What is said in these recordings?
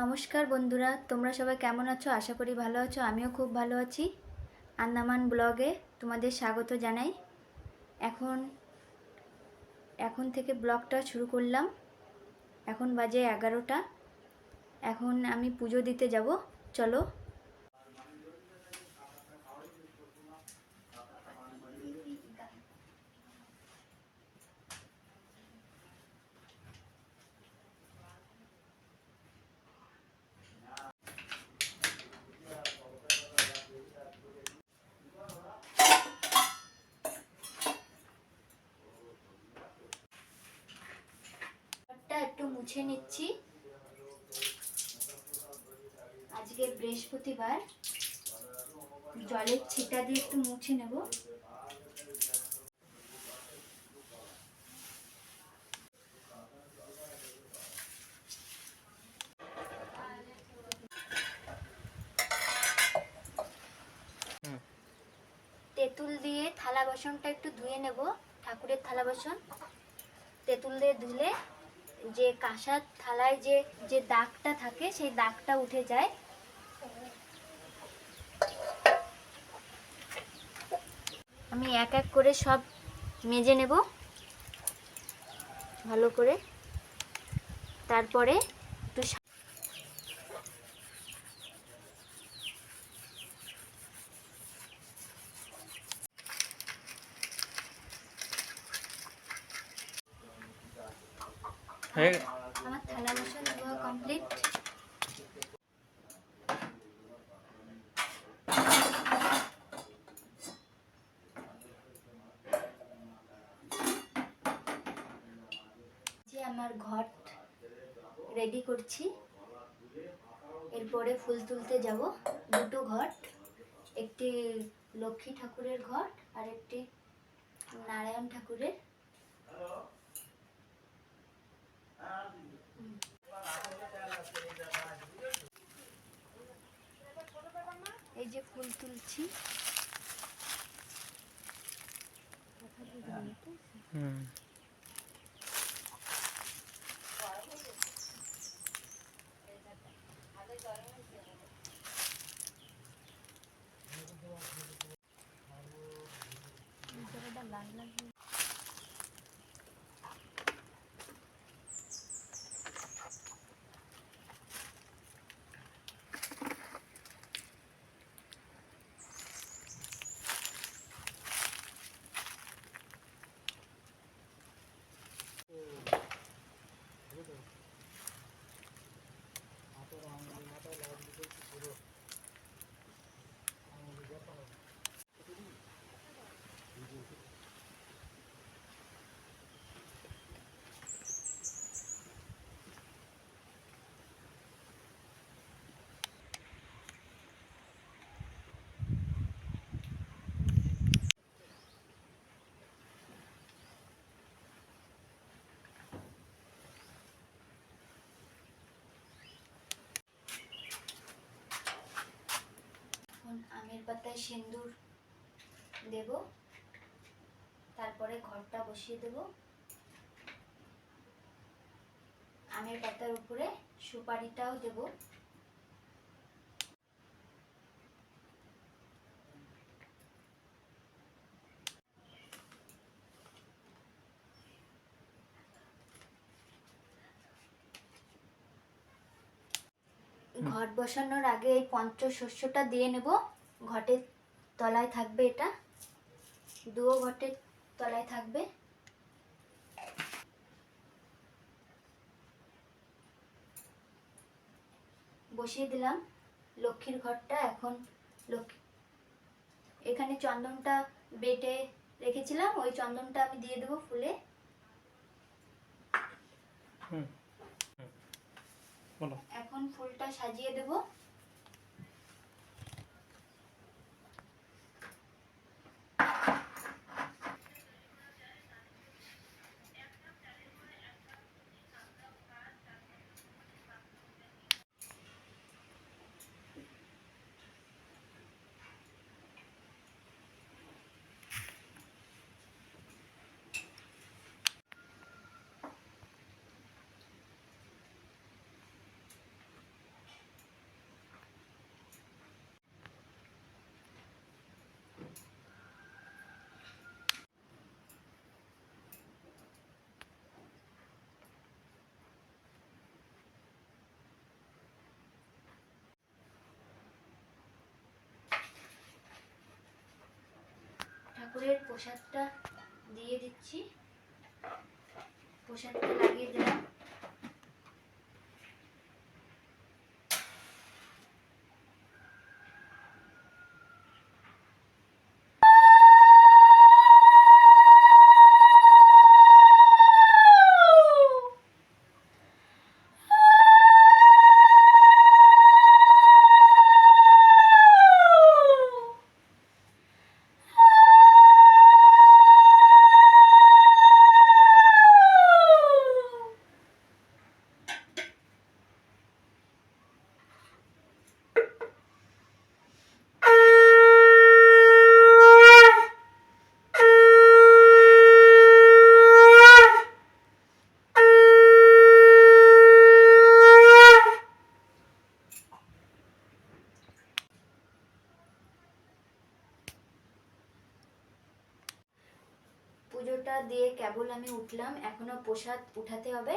নমস্কার বন্ধুরা, তোমরা সবাই কেমন আছো? আশা করি ভালো আছো, আমিও খুব ভালো আছি। আন্দামান ব্লগে তোমাদের স্বাগত জানাই। এখন এখন থেকে ব্লগটা শুরু করলাম। এখন বাজে এগারোটা। এখন আমি পুজো দিতে যাব। চলো ঘরটা একটু মুছে নিচ্ছি। আজকে বৃহস্পতিবার। জলের ছিটা দিয়ে একটু মুছে নেব। তেঁতুল দিয়ে থালা বাসনটা একটু ধুয়ে নেব, ঠাকুরের থালা বাসন। তেঁতুল দিয়ে ধুলে যে কাঁসার থালায় যে যে দাগটা থাকে, সেই দাগটা উঠে যায়। আমি এক এক করে সব মেজে নেব। ভালো করে। তারপরে আমার থালা বাসন ধোয়া কমপ্লিট আমার ঘট রেডি করছি। এরপরে ফুল তুলতে যাব। দুটো ঘট, একটি লক্ষ্মী ঠাকুরের ঘট আর একটি নারায়ণ ঠাকুরের এই যে ফুল তুলছি। হুম। সিন্দুর দেব। তারপরে ঘরটা বসিয়ে দেব। আমের পাতার উপরে সুপারিটাও দেব। ঘট বসানোর আগে এই পঞ্চশস্যটা দিয়ে নেব। ঘটের তলায় থাকবে এটা। দুও ঘটের তলায় থাকবে। বসিয়ে দিলাম। লক্ষ্মীর ঘরটা এখন লক্ষ্মী এখানে চন্দনটা বেটে রেখেছিলাম। ওই চন্দনটা আমি দিয়ে দেবো ফুলে। এখন ফুলটা সাজিয়ে দেব। ঠাকুরের প্রসাদটা দিয়ে দিচ্ছি। প্রসাদটা লাগিয়ে দিলাম। পুজোটা দিয়ে কেবল আমি উঠলাম। এখনও প্রসাদ উঠাতে হবে।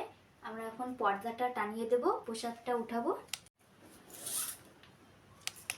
আমরা এখন পর্দাটা টানিয়ে দেব, প্রসাদটা উঠাবো।